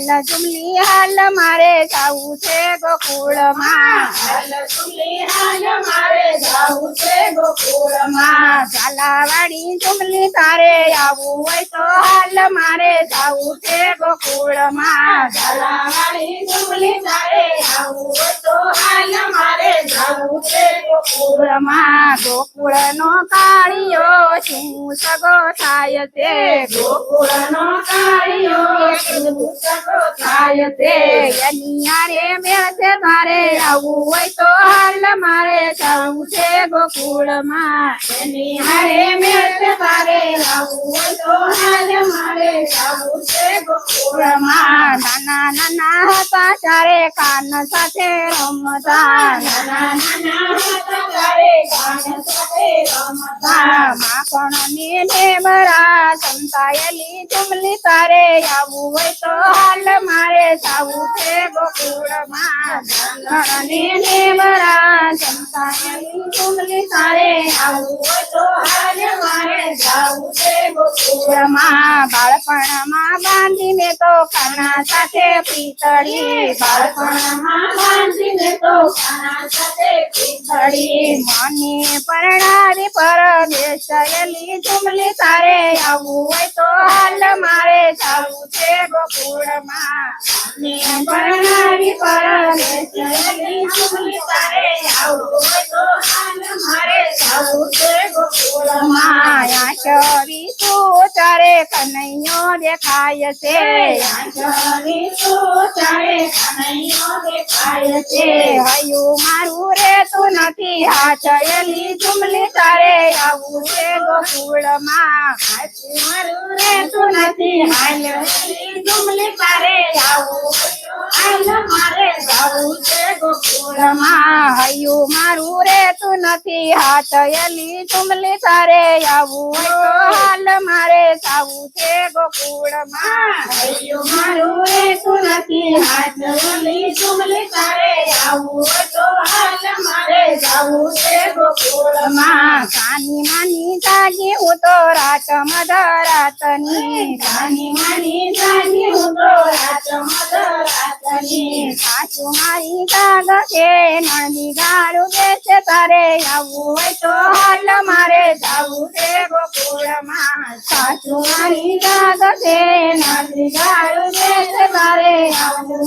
હાલ જુમલી હાલ મારે જાવું છે ગોકુળમાં. હાલ સુલી હાલ મારે જાવું છે ગોકુળમાં ઝાલાવાડી જુમલી તારે આવું હોય તો હાલ મારે જાવું છે ગોકુળમાં ઝાલાવાડી જુમલી તારે આવું હોય તો હાલ મારે જાવું છે ગોકુળમાં ગોકુળમાં ગોકુળનો કાળિયો શું સગો થાય છે? ગોકુળનો કાળિયો શું સગો થાય છે? એની મેળ છે તારે આવું હોય તો હાલ મારે જાવું છે ગોકુળમાં એની હારે મેળ તારે આવું તો હાલ મારે જાવું છે ગોકુળમાં. નાના નાના હતા કાન સાથે રમતા. નાના નાના હતા તારે કાન સાથે રમતા. માખણ ને ઢેબરા સંતાયેલી જમલી તારે આવું હોય તો હાલ મારે સાવું છે ગોકુળમાં. માખણ ને ઢેબરા સંતાયેલી ચુમલી તારે આવું છે ગોકુળમાં. બાળપણમાં બાંધીને તો ખાના સાથે પીતળી. બાળપણમાં બાંધીને તો ખાના સાથે ખીચડી મને પરણાવી પરદેશયલી ચુમલી તારે આવું હોય તો હાલ મારે જાવું છે ગોકુળમાં. ને પરણાવી કનૈયો દેખાય છે હયું મારું રે તું નથી હાચયેલી ચુમલી તારે આવવું છે મારું રે તું નથી હાલ ચૂમલી તારે આવું હાલ મારે જાવું છે ગોકુળમાં હયું મારું રે તું નથી હાચયેલી હાથ ચૂમલી તારે આવું તો હાલ મારે જાવું છે ગોકુળમાં. કાની માની જાગી હું તો રાત મધરાતની રાની માની જાગી હું તો રાત મધરાતની સાચું મારી જાગ છે નણદી ગાળું દેશે તારે આવું હોય તો હાલ મારે જાવું છે ગોકુળમાં. સાચું મારી જાગ છે નણદી ગાળું દેશે તારે આવવું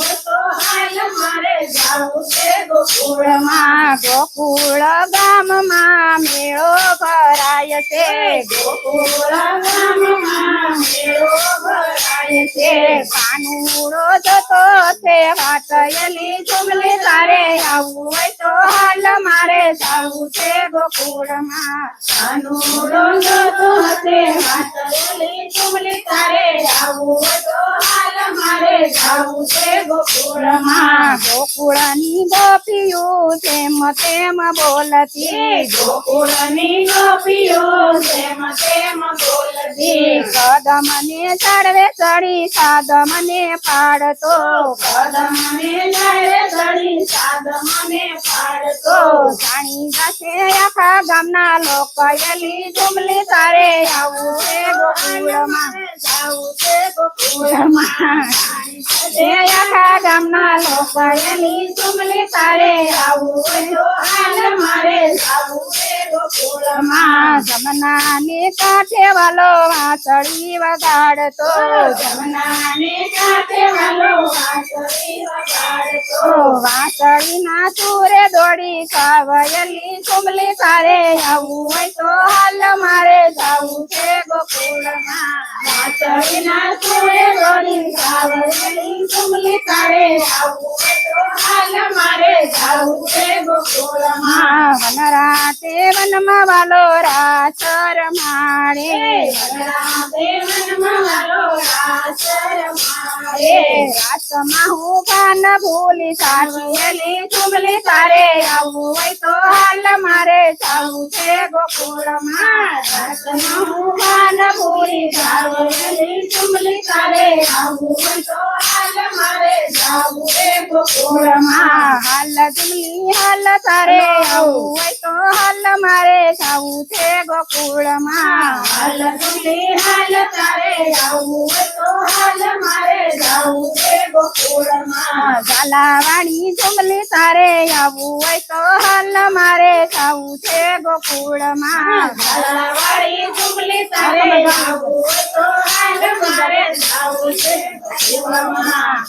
ગોકુળમાં ગોકુળ ગામમાં મેળો ભરાય છે. ગોકુળ ગામમાં મેળો ભરાય છે. કાનુડો જતો છે વાટયેલી ચુમલી તારે આવવું હોય તો હાલ મારે જાવું છે ગોકુળમાં. કાનુડો જોતો હશે તારે આવું હોય તો હાલ મારે જાવું છે ગોકુળમાં. માં ગોકુળની ગોપીયું તેમ તેમ બોલતી. ગોકુળની ગોપીઓ તેમ તેમ બોલતી. કદમને ચડવે ચડી સાદમને પાડતો. કદમને લાડે ચડી સાદ મને પાડતો. જાણી જશે લોકો ગામના લોકયલી ચુમલી તારે આવું છે છે એ આખા ગામના લોકયલી ચુમલી તારે આવું તો હાલ મારે જાવું છે ગોકુળમાં. માં કાંઠે વાલો વાંસળી વગાડતો. જમનાની કાંઠે વાલો વાંસળી વગાડતો. વાંસળીના દોડી કાવયલી ચુમલી તારે આવું હોય તો હાલ મારે જાવું છે ગોકુળમાં. વાંસળીના સુરે આવું મારે જાવું છે ગોકુળમાં. વનરાતે વનમાં વાલો રાસર મારે. મારો રાસર હું પાન ભૂલી સાચી તારે આવું હોય તો હાલ મારે જાવું છે ગોકુળમાં. રાસમાં હું ભૂલી સાચી તારે આવું હોય તો હાલ મારે હાલ તારે તારે આવું તો જંગલી તારે આવું હોય તો હાલ મારે ખાવું છે ગોકુળમાં. તારે આવું હોય તો હાલ મારે જાવું છે ગોકુળમાં.